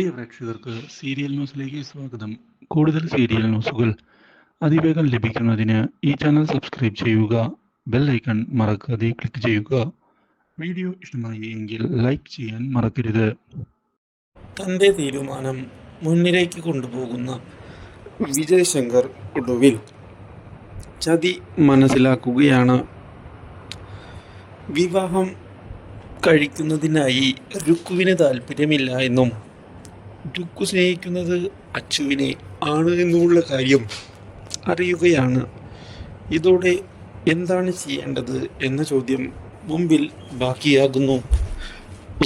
പ്രിയ പ്രേക്ഷകർക്ക് സീരിയൽ ന്യൂസിലേക്ക് സ്വാഗതം. കൂടുതൽ സീരിയൽ ന്യൂസുകൾ അതിവേഗം ലഭിക്കുന്നതിന് ഈ ചാനൽ സബ്സ്ക്രൈബ് ചെയ്യുക ബെൽ ഐക്കൺ മറക്കാതെ ക്ലിക്ക് ചെയ്യുക. വീഡിയോ ഇഷ്ടമായി എങ്കിൽ ലൈക്ക് ചെയ്യാൻ മറക്കരുത്. തന്റെ തീരുമാനം മുന്നിലേക്ക് കൊണ്ടുപോകുന്ന വിജയശങ്കർ ഒടുവിൽ ചതി മനസ്സിലാക്കുകയാണ്. വിവാഹം കഴിക്കുന്നതിനായി രുക്കുവിന് താല്പര്യമില്ല എന്നും രുക്കു സ്നേഹിക്കുന്നത് അച്ചുവിനെ ആണ് എന്നുള്ള കാര്യം അറിയുകയാണ്. ഇതോടെ എന്താണ് ചെയ്യേണ്ടത് എന്ന ചോദ്യം മുമ്പിൽ ബാക്കിയാകുന്നു.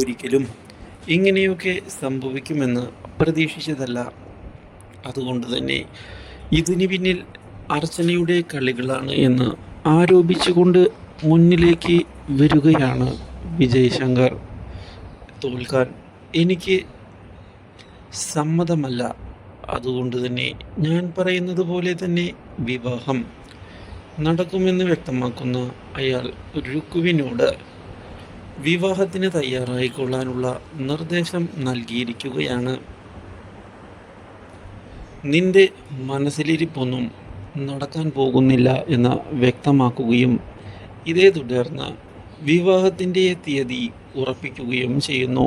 ഒരിക്കലും ഇങ്ങനെയൊക്കെ സംഭവിക്കുമെന്ന് പ്രതീക്ഷിച്ചതല്ല. അതുകൊണ്ട് തന്നെ ഇതിന് പിന്നിൽ അർച്ചനയുടെ കളികളാണ് എന്ന് ആരോപിച്ചുകൊണ്ട് മുന്നിലേക്ക് വരികയാണ് വിജയ് ശങ്കർ തോൽക്കാൻ എനിക്ക് സമ്മതമല്ല. അതുകൊണ്ട് തന്നെ ഞാൻ പറയുന്നത് പോലെ തന്നെ വിവാഹം നടക്കുമെന്ന് വ്യക്തമാക്കുന്ന അയാൾ രുക്കുവിനോട് വിവാഹത്തിന് തയ്യാറായിക്കൊള്ളാനുള്ള നിർദ്ദേശം നൽകിയിരിക്കുകയാണ്. നിന്റെ മനസ്സിലിരിപ്പൊന്നും നടക്കാൻ പോകുന്നില്ല എന്ന് വ്യക്തമാക്കുകയും ഇതേ തുടർന്ന് വിവാഹത്തിന്റെ തീയതി ഉറപ്പിക്കുകയും ചെയ്യുന്നു.